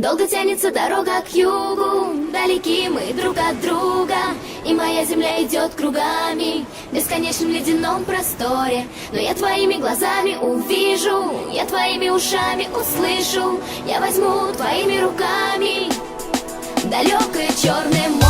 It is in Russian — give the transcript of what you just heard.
Долго тянется дорога к югу, далеки мы друг от друга, И моя земля идет кругами в бесконечном ледяном просторе. Но я твоими глазами увижу, я твоими ушами услышу, Я возьму твоими руками далекое черное море.